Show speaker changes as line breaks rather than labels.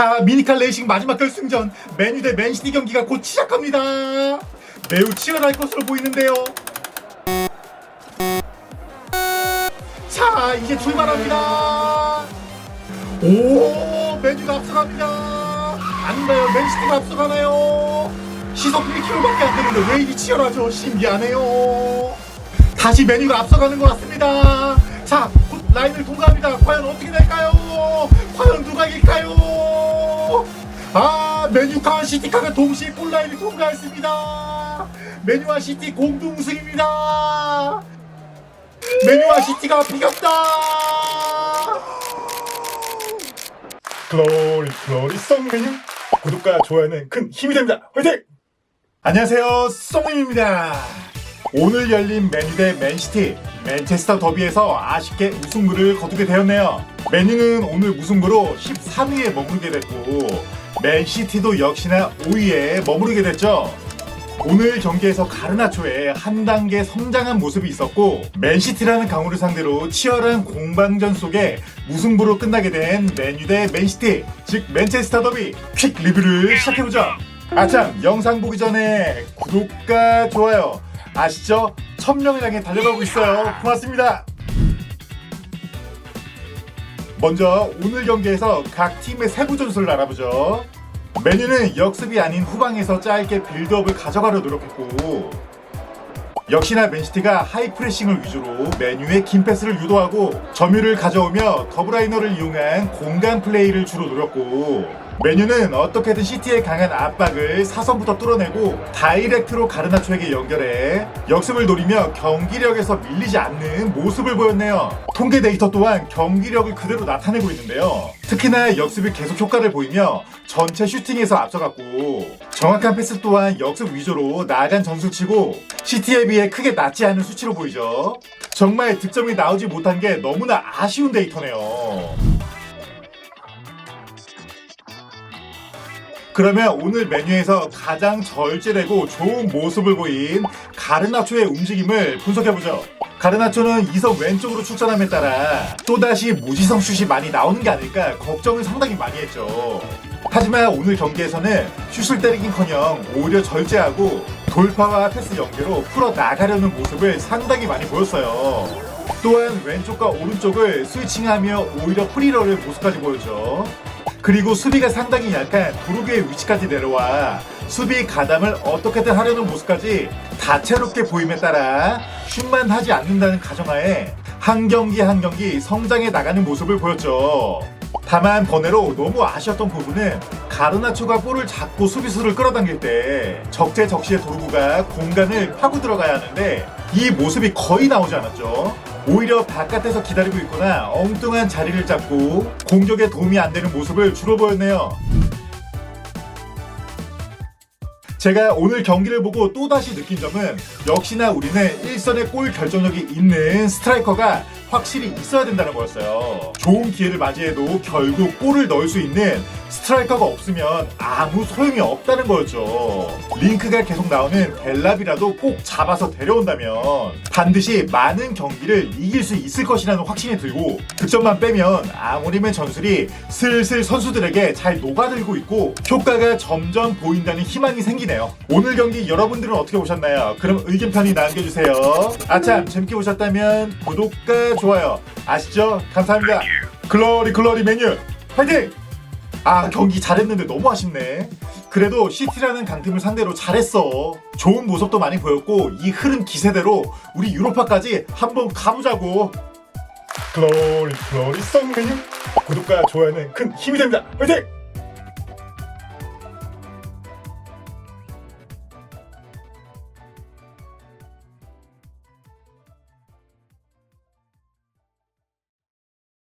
자 미니칼 레이싱 마지막 결승전. 맨유 대 맨시티 경기가 곧 시작합니다. 매우 치열할 것으로 보이는데요. 자 이제 출발합니다. 오 맨유가 앞서갑니다. 아닌가요? 맨시티가 앞서가나요? 시속 1km밖에 안 되는데 왜 이리 치열하죠? 신기하네요. 다시 메뉴가 앞서가는 것 같습니다. 시티카가 동시에 골라인을 통과했습니다. 메뉴와 시티 공동 우승입니다. 메뉴와 시티가 비겼다. 글로리 글로리 송 메뉴 구독과 좋아요는 큰 힘이 됩니다. 화이팅! 안녕하세요, 송입니다. 오늘 열린 맨유 대 맨시티 맨체스터 더비에서 아쉽게 우승부를 거두게 되었네요. 맨유는 오늘 무승부로 13위에 머무르게 됐고 맨시티도 역시나 5위에 머무르게 됐죠. 오늘 경기에서 가르나초의 한 단계 성장한 모습이 있었고 맨시티라는 강호를 상대로 치열한 공방전 속에 무승부로 끝나게 된 맨유 대 맨시티 즉 맨체스터 더비 퀵 리뷰를 시작해보죠. 아참 영상 보기 전에 구독과 좋아요 아시죠? 천명을 향해 달려가고 있어요. 고맙습니다. 먼저 오늘 경기에서 각 팀의 세부 전술을 알아보죠. 메뉴는 역습이 아닌 후방에서 짧게 빌드업을 가져가려 노력했고 역시나 맨시티가 하이프레싱을 위주로 메뉴의 긴 패스를 유도하고 점유를 가져오며 더블라이너를 이용한 공간 플레이를 주로 노렸고 메뉴는 어떻게든 시티의 강한 압박을 사선부터 뚫어내고 다이렉트로 가르나초에게 연결해 역습을 노리며 경기력에서 밀리지 않는 모습을 보였네요. 통계 데이터 또한 경기력을 그대로 나타내고 있는데요. 특히나 역습이 계속 효과를 보이며 전체 슈팅에서 앞서갔고 정확한 패스 또한 역습 위주로 나아간 전술치고 시티에 비해 크게 낮지 않은 수치로 보이죠. 정말 득점이 나오지 못한 게 너무나 아쉬운 데이터네요. 그러면 오늘 메뉴에서 가장 절제되고 좋은 모습을 보인 가르나초의 움직임을 분석해보죠. 가르나초는 이선 왼쪽으로 출전함에 따라 또다시 무지성 슛이 많이 나오는 게 아닐까 걱정을 상당히 많이 했죠. 하지만 오늘 경기에서는 슛을 때리긴커녕 오히려 절제하고 돌파와 패스 연계로 풀어 나가려는 모습을 상당히 많이 보였어요. 또한 왼쪽과 오른쪽을 스위칭하며 오히려 프리러를 모습까지 보여줘. 그리고 수비가 상당히 약한 도루비의 위치까지 내려와 수비 가담을 어떻게든 하려는 모습까지 다채롭게 보임에 따라 슛만 하지 않는다는 가정하에 한 경기 한 경기 성장해 나가는 모습을 보였죠. 다만 번외로 너무 아쉬웠던 부분은 가르나초가 볼을 잡고 수비수를 끌어당길 때 적재적시의 도루구가 공간을 파고 들어가야 하는데 이 모습이 거의 나오지 않았죠. 오히려 바깥에서 기다리고 있거나 엉뚱한 자리를 잡고 공격에 도움이 안 되는 모습을 주로 보였네요. 제가 오늘 경기를 보고 또다시 느낀 점은 역시나 우리는 일선의 골 결정력이 있는 스트라이커가 확실히 있어야 된다는 거였어요. 좋은 기회를 맞이해도 결국 골을 넣을 수 있는 스트라이커가 없으면 아무 소용이 없다는 거였죠. 링크가 계속 나오는 벨랍이라도 꼭 잡아서 데려온다면 반드시 많은 경기를 이길 수 있을 것이라는 확신이 들고 득점만 빼면 아무리면 전술이 슬슬 선수들에게 잘 녹아들고 있고 효과가 점점 보인다는 희망이 생기네요. 오늘 경기 여러분들은 어떻게 보셨나요? 그럼 의견편이 남겨주세요. 아참 재밌게 보셨다면 구독과 좋아요 아시죠? 감사합니다. 글로리 글로리 메뉴 화이팅! 아 경기 잘했는데 너무 아쉽네. 그래도 시티라는 강팀을 상대로 잘했어. 좋은 모습도 많이 보였고 이 흐름 기세대로 우리 유로파까지 한번 가보자고. 글로리 글로리 송 메뉴 구독과 좋아요는 큰 힘이 됩니다. 화이팅!